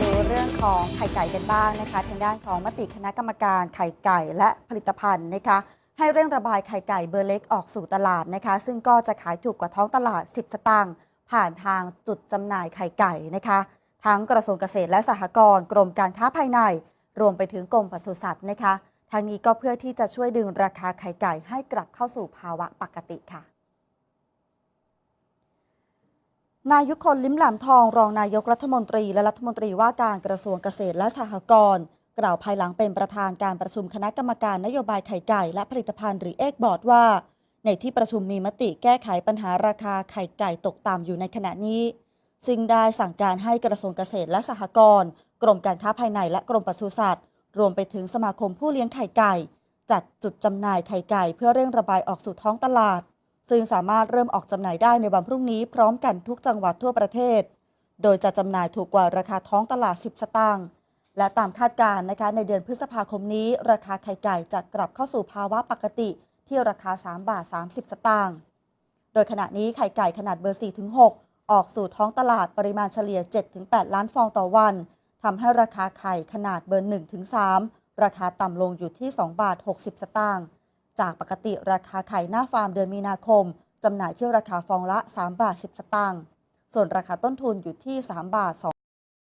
ดูเรื่องของไข่ไก่กันบ้างนะคะ ทางด้านของมติคณะกรรมการไข่ไก่และผลิตภัณฑ์นะคะ ให้เร่งระบายไข่ไก่เบอร์เล็กออกสู่ตลาดนะคะ ซึ่งก็จะขายถูกกว่าท้องตลาด 10 สตางค์ผ่านทางจุดจำหน่ายไข่ไก่นะคะ ทั้งกระทรวงเกษตรและสหกรณ์กรมการค้าภายใน รวมไปถึงกรมปศุสัตว์นะคะทางนี้ก็เพื่อที่จะช่วยดึงราคาไข่ไก่ให้กลับเข้าสู่ภาวะปกติค่ะ นายยุคนลิ้มหลามทองรองนายกรัฐมนตรีและรัฐมนตรีว่าการกระทรวงเกษตรและสหกรณ์กล่าวภายหลังเป็นประธานการประชุมคณะกรรมการนโยบายไข่ไก่และผลิตภัณฑ์หรือเอกบอร์ดว่า ในที่ประชุมมีมติแก้ไขปัญหาราคาไข่ไก่ตกต่ำอยู่ในขณะนี้ซึ่งได้สั่งการให้กระทรวงเกษตรและสหกรณ์กรมการค้าภายในและกรมปศุสัตว์ รวมไปถึงสมาคมผู้เลี้ยงไข่ไก่ จัดจุดจำหน่ายไข่ไก่เพื่อเร่งระบายออกสู่ท้องตลาด ซึ่งสามารถเริ่มออกจำหน่ายได้ในวันพรุ่งนี้พร้อมกันทุกจังหวัดทั่วประเทศ โดยจะจำหน่ายถูกกว่าราคาท้องตลาด 10 สตางค์ และตามคาดการณ์นะคะ ในเดือนพฤษภาคมนี้ ราคาไข่ไก่จะกลับเข้าสู่ภาวะปกติที่ราคา 3 บาท 30 สตางค์ โดยขณะนี้ไข่ไก่ขนาดเบอร์ 4 ถึง 6 ออกสู่ท้องตลาดปริมาณเฉลี่ย 7 ถึง 8 ล้านฟองต่อวัน ทำให้ราคาไข่ขนาดเบอร์ 1 ถึง 3 ราคาต่ำลงอยู่ที่ 2 บาท 60 สตางค์ จากปกติราคาไข่หน้าฟาร์มเดือนมีนาคม จำหน่ายที่ราคาฟองละ 3 บาท 10 สตางค์ ส่วนราคาต้นทุนอยู่ที่ 3 บาท